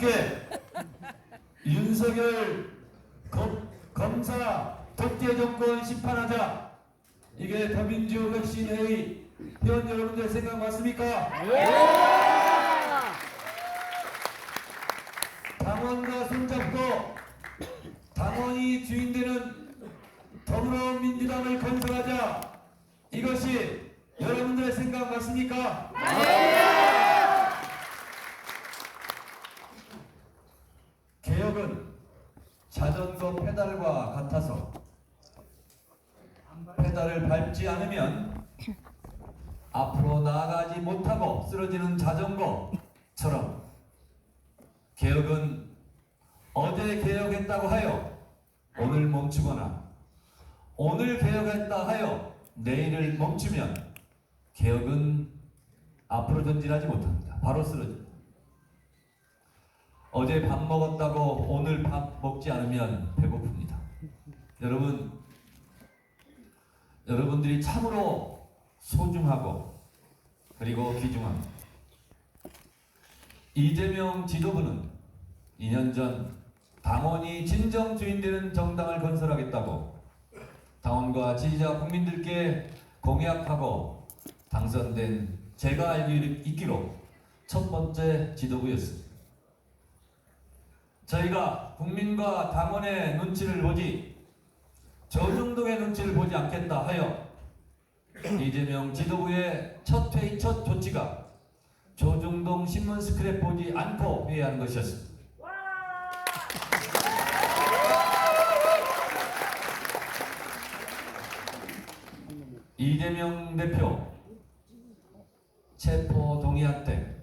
함께 윤석열 검, 검사 독재 정권 심판하자. 이게 더민주 혁신 회의 회원 여러분들 생각 맞습니까? 당원과 손잡고 당원이 주인되는 더불어민주당을 건설하자. 이것이 여러분들의 생각 맞습니까? 개 혁은 자전거 페달과 같아서 페달을 밟지 않으면 앞으로 나아가지 못하고 쓰러지는 자전거처럼 개혁은 어제 개혁했다고 하여 오늘 멈추거나 오늘 개혁했다 하여 내일을 멈추면 개혁은 앞으로 전진하지 못합니다. 바로 쓰러집니다. 어제 밥 먹었다고 오늘 밥 먹지 않으면 배고픕니다. 여러분, 여러분들이 참으로 소중하고 그리고 귀중합니다. 이재명 지도부는 2년 전 당원이 진정 주인되는 정당을 건설하겠다고 당원과 지지자 국민들께 공약하고 당선된 제가 알고 있기로 첫 번째 지도부였습니다. 저희가 국민과 당원의 눈치를 보지 저중동의 눈치를 보지 않겠다 하여 이재명 지도부의 첫 회의 첫 조치가 조중동 신문 스크랩 보지 않고 회의하는 것이었습니다. 이재명 대표 체포 동의안 때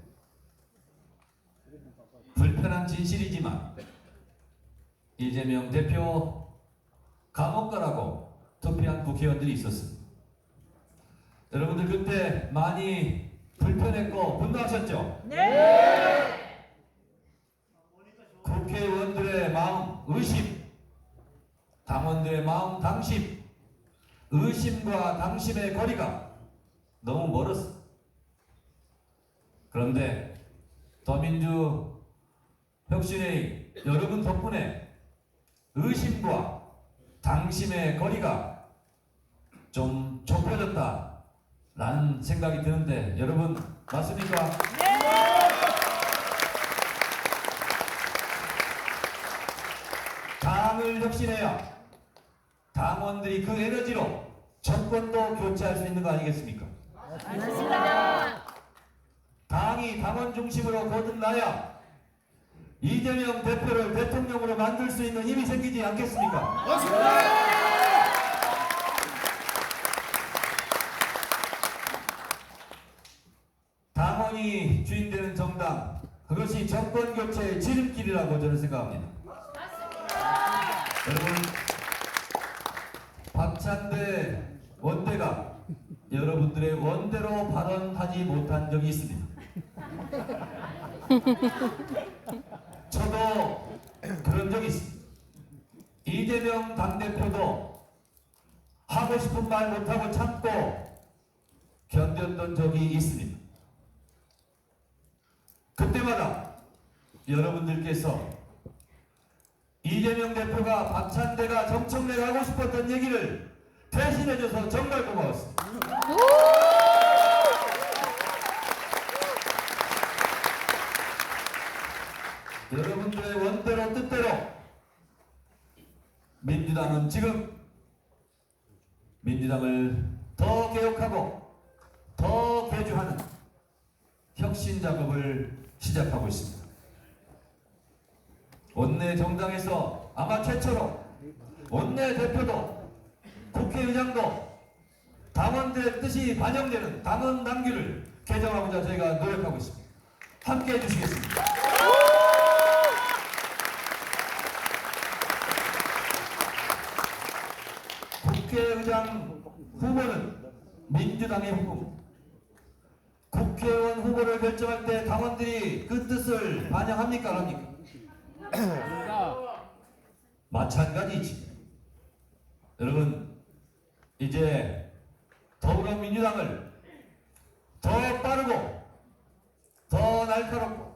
불편한 진실이지만 이재명 대표 감옥 가라고 투표한 국회의원들이 있었습니다. 여러분들 그때 많이 불편했고 분노하셨죠? 국회의원들의 마음 의심, 당원들의 마음 당심, 의심과 당심의 거리가 너무 멀었어. 그런데 더민주 혁신의 여러분 덕분에 의심과 당심의 거리가 좀 좁혀졌다라는 생각이 드는데 여러분 맞습니까? 당을 혁신해야 당원들이 그 에너지로 정권도 교체할 수 있는 거 아니겠습니까? 당이 당원 중심으로 거듭나야 이재명 대표를 대통령으로 만들 수 있는 힘이 생기지 않겠습니까? 당원이 주인되는 정당 그것이 정권 교체의 지름길이라고 저는 생각합니다. 여러분 박찬대 원대가 여러분들의 원대로 발언하지 못한 적이 있습니다. 저도 그런 적이 있습니다. 이재명 당대표도 하고 싶은 말 못하고 참고 견뎠던 적이 있습니다. 그때마다 여러분들께서 이재명 대표가 박찬대가 정청래가 하고 싶었던 얘기를 대신해줘서 정말 고마웠습니다. 여러분들의 원대로 뜻대로 민주당은 지금 민주당을 더 개혁하고 더 개조하는 혁신 작업을 시작하고 있습니다. 원내 정당에서 아마 최초로 원내 대표도 국회의장도 당원들의 뜻이 반영되는 당원 당규를 개정하고자 저희가 노력하고 있습니다. 함께 해주시겠습니다. 국회의장 후보는 민주당의 후보. 국회의원 후보를 결정할 때 당원들이 그 뜻을 반영합니까? 안 합니까? 마찬가지지. 여러분, 이제 더불어민주당을 더 빠르고, 더 날카롭고,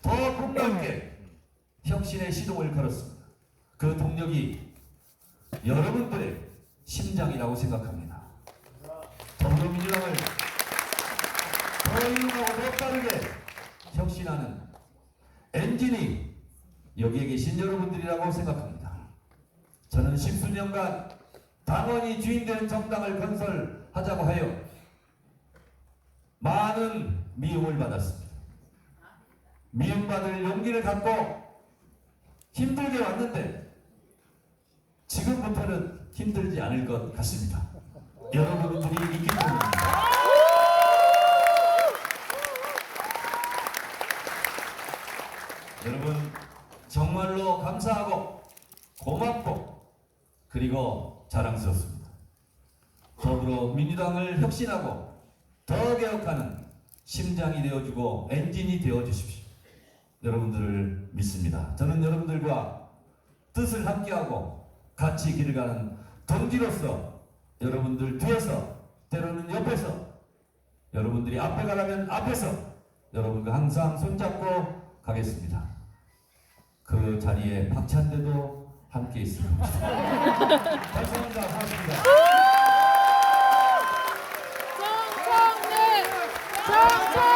더 폭넓게 혁신의 시동을 걸었습니다. 그 동력이 여러분들의 심장이라고 생각합니다. 더불어민주당을 더 이용하고 더 빠르게 혁신하는 엔진이 여기에 계신 여러분들이라고 생각합니다. 저는 십수년간 당원이 주인되는 정당을 건설하자고 하여 많은 미움을 받았습니다. 미움받을 용기를 갖고 힘들게 왔는데 지금부터는 힘들지 않을 것 같습니다. 여러분들이 있기 때문입니다. 여러분 정말로 감사하고 고맙고 그리고 자랑스럽습니다. 더불어민주당을 혁신하고 더 개혁하는 심장이 되어주고 엔진이 되어주십시오. 여러분들을 믿습니다. 저는 여러분들과 뜻을 함께하고 같이 길을 가는 동지로서 여러분들 뒤에서 때로는 옆에서 여러분들이 앞에 가라면 앞에서 여러분과 항상 손잡고 가겠습니다. 그 자리에 박찬대도 함께 있을 겁니다. 감사합니다. 감사합니다. 정청래! 정청